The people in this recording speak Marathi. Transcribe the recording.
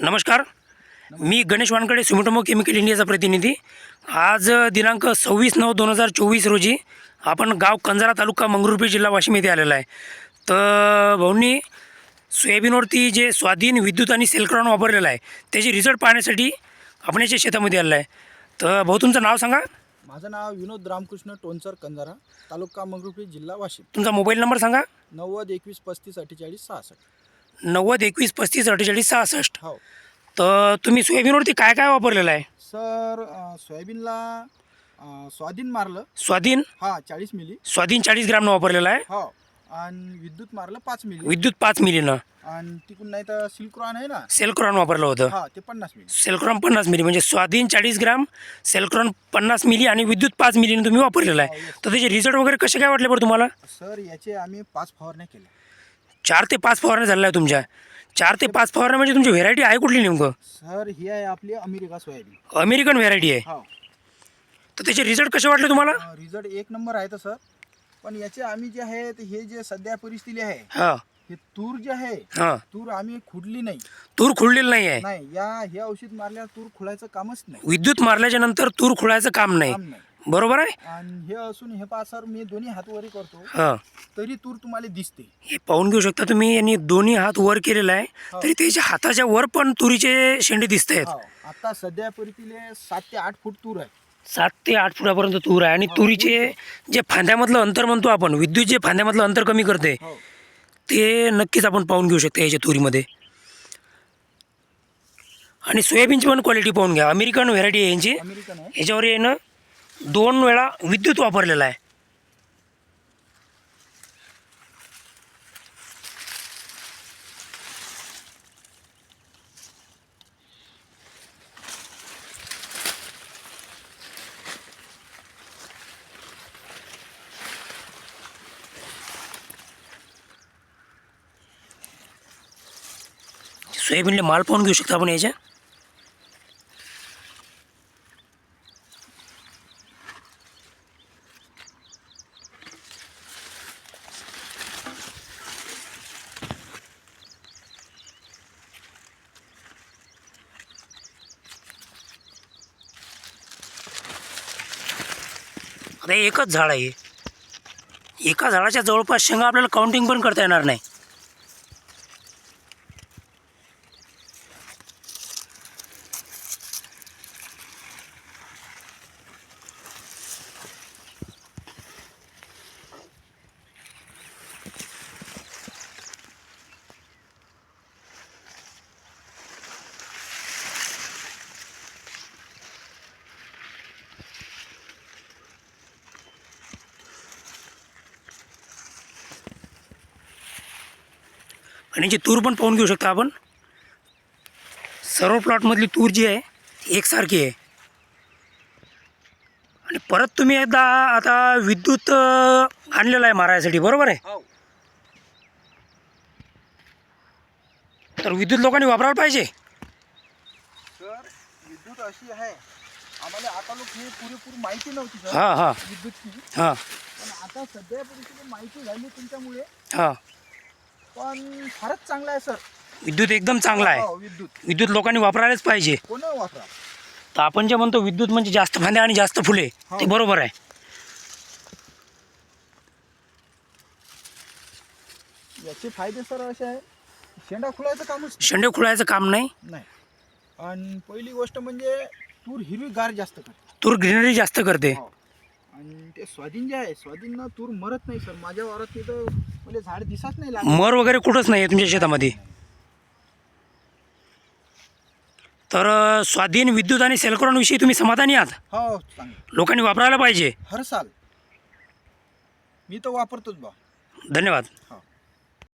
नमस्कार. मी गणेश वानकडे सुमिटोमो केमिकल इंडियाचा प्रतिनिधी. आज दिनांक सव्वीस नऊ दोन हजार चोवीस रोजी आपण गाव कंजारा तालुका मंगरुळपीर जिल्हा वाशिम येथे आलेला आहे. तर भाऊंनी सोयाबीनवरती जे स्वाधीन विद्युत आणि सेलक्रॉन वापरलेला आहे त्याचे रिझल्ट पाहण्यासाठी आपण याच्या शेतामध्ये आलेला आहे. तर भाऊ तुमचं नाव सांगा. माझं नाव विनोद रामकृष्ण टोनसर कंजारा तालुका मंगरुळपीर जिल्हा वाशिम. तुमचा मोबाईल नंबर सांगा. नव्वद एकवीस पस्तीस अठ्ठेचाळीस सहासष्ट. नव्वद एकवीस पस्तीस अठ्ठेचाळीस सहासष्ट. हो. तर तुम्ही सोयाबीनवरती काय काय वापरलेलं आहे? सर अं, सोयाबीनला अं, स्वाधीन मारलं. स्वाधीन? हा चाळीस मिली. स्वाधीन चाळीस ग्रामनं वापरलेलं आहे? हो. आणि विद्युत मारलं पाच मिली. विद्युत पाच मिलीनं. आणि तिकडून नाही तर सिल्क्रॉन आहे ना? सेलक्रॉन वापरलं होतं. हा ते पन्नास मिली. सेलक्रॉन पन्नास मिली. म्हणजे स्वाधीन चाळीस ग्राम सेलक्रॉन पन्नास मिली आणि विद्युत पाच मिलीने तुम्ही वापरलेलं आहे. तर त्याचे रिझल्ट वगैरे कसे काय वाटले बरं तुम्हाला? सर याचे आम्ही पाच फवारण्या केल्या. चार ते पाच फवारण्या झालेल्या आहे तुमच्या. चार ते पाच फवारण्या म्हणजे तुमची व्हेरायटी आहे कुठली नेमकं? सर ही आहे आपली अमेरिका सोयाबीन. अमेरिकन व्हेरायटी आहे. हो तर त्याचे रिझल्ट कसे वाटले तुम्हाला? रिझल्ट एक नंबर आहे तर सर. पण याचे आम्ही जे आहे ते हे जे सध्या परिस्थिती आहे हां. हे तूर जे आहे हां. तूर आम्ही खुडली नाही. तूर खुळलेलं नाही आहे. नाही या हे औषध मारल्यावर तूर खुळायचं कामच नाही. विद्युत मारल्याच्या नंतर तूर खुळायचं काम नाही. काम नाही. बरोबर आहे? आणि हे असून हे पहा सर मी दोन्ही हात वरी करतो. हां. तरी तूर तुम्हाला दिसते. हे पाहून घेऊ शकता तुम्ही यांनी दोन्ही हात वर केलेला आहे. तरी त्याच्या हाताच्या वर पण तुरीचे शेंडे दिसत आहेत. हो. आता सध्या परिस्थितीले सात ते आठ फूट तूर आहे. सात ते आठ फुटापर्यंत तूर आहे. आणि तुरीचे जे फांद्यामधलं अंतर म्हणतो आपण विद्युत जे फांद्यामधलं अंतर कमी करते हो. ते नक्कीच आपण पाहून घेऊ शकतो याच्या तुरीमध्ये. आणि सोयाबीनची पण क्वालिटी पाहून घ्या. अमेरिकन व्हेरायटी आहे यांची. अमेरिकन आहे. याच्यावर यानं दोन वेळा विद्युत वापरलेला आहे. सोयाबीनला माल पाहून घेऊ शकता आपण याच्या आता एकच झाड आहे. एका झाडाच्या जवळपास शेंगा आपल्याला काउंटिंग पण करता येणार नाही. आणि जी तूर पण पाहून घेऊ शकता आपण. सर्व प्लॉटमधली तूर जी आहे ती एकसारखी आहे. आणि परत तुम्ही एकदा आता विद्युत आणलेलं आहे मारायसाठी बरोबर आहे? हो. तर विद्युत लोकांनी वापरायला पाहिजे. सर विद्युत अशी आहे. आम्हाला आता लोक हे पुरेपूर माहिती नव्हती हां हां. विद्युतची. हां. पण आता सध्या परिस्थिती माहिती झाली तुमच्यामुळे. हां. पण फारच चांगला आहे सर. विद्युत एकदम चांगला आहे. हो विद्युत. विद्युत लोकांनी वापरायलाच पाहिजे. कोण वापरा. तर आपण जे म्हणतो विद्युत म्हणजे जास्त फांद्या आणि जास्त फुले ते हो. बरोबर आहे. याचे फायदे सर असे आहे. शेंडा खुलायचं कामच शेंडे खुळायचं काम नाही. नाही. आणि पहिली गोष्ट म्हणजे तूर हिरवीगार जास्त करते. तूर ग्रीनरी जास्त करते. हो. आणि ते स्वाधीन जे आहे स्वाधीन तूर मरत नाही सर. माझ्या वावरात तिथं म्हणजे झाड दिसत नाही लागत. मर वगैरे कुठंच नाही आहे तुमच्या शेतामध्ये? तर अ, स्वाधीन विद्युत आणि सेलक्रॉनविषयी तुम्ही समाधानी आहात? हो चांगलं. लोकांनी वापरायला पाहिजे. हर साल. मी तर वापरतोच बा. धन्यवाद. हो.